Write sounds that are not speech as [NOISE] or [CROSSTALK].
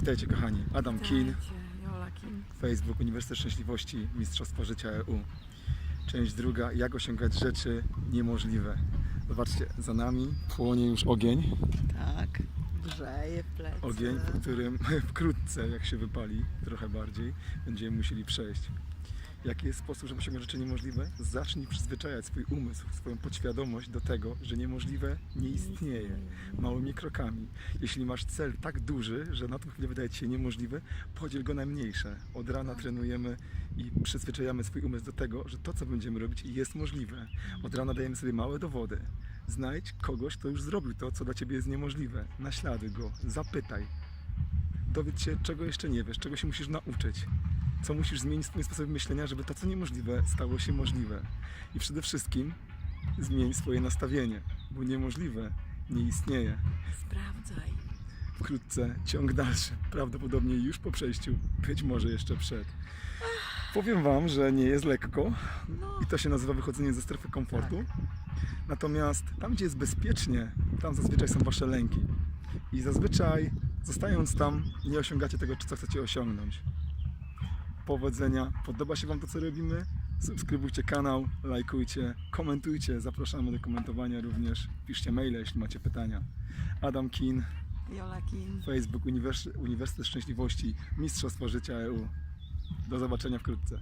Witajcie kochani, Adam Kin, Witajcie, Jola Kin. Facebook Uniwersytet Szczęśliwości, Mistrzostwa Życia EU. Część druga, jak osiągać rzeczy niemożliwe. Zobaczcie, za nami płonie już ogień. Tak, grzeje plecy. Ogień, po którym [LAUGHS] wkrótce, jak się wypali trochę bardziej, będziemy musieli przejść. Jaki jest sposób, żeby osiągnąć rzeczy niemożliwe? Zacznij przyzwyczajać swój umysł, swoją podświadomość do tego, że niemożliwe nie istnieje. Małymi krokami. Jeśli masz cel tak duży, że na tą chwilę wydaje Ci się niemożliwy, podziel go na mniejsze. Od rana trenujemy i przyzwyczajamy swój umysł do tego, że to, co będziemy robić, jest możliwe. Od rana dajemy sobie małe dowody. Znajdź kogoś, kto już zrobił to, co dla Ciebie jest niemożliwe. Naśladuj go, zapytaj. Dowiedz się, czego jeszcze nie wiesz, czego się musisz nauczyć. Co musisz zmienić w swoim sposobie myślenia, żeby to, co niemożliwe, stało się możliwe. I przede wszystkim zmień swoje nastawienie, bo niemożliwe nie istnieje. Sprawdzaj. Wkrótce ciąg dalszy, prawdopodobnie już po przejściu, być może jeszcze przed. Powiem Wam, że nie jest lekko No, i to się nazywa wychodzenie ze strefy komfortu. Natomiast tam, gdzie jest bezpiecznie, tam zazwyczaj są Wasze lęki. I zazwyczaj, zostając tam, nie osiągacie tego, co chcecie osiągnąć. Powodzenia. Podoba się Wam to, co robimy? Subskrybujcie kanał, lajkujcie, komentujcie. Zapraszamy do komentowania również. Piszcie maile, jeśli macie pytania. Adam Kin, Jola Kin. Facebook Uniwers- Uniwersytet Szczęśliwości, Mistrzostwo Życia EU. Do zobaczenia wkrótce.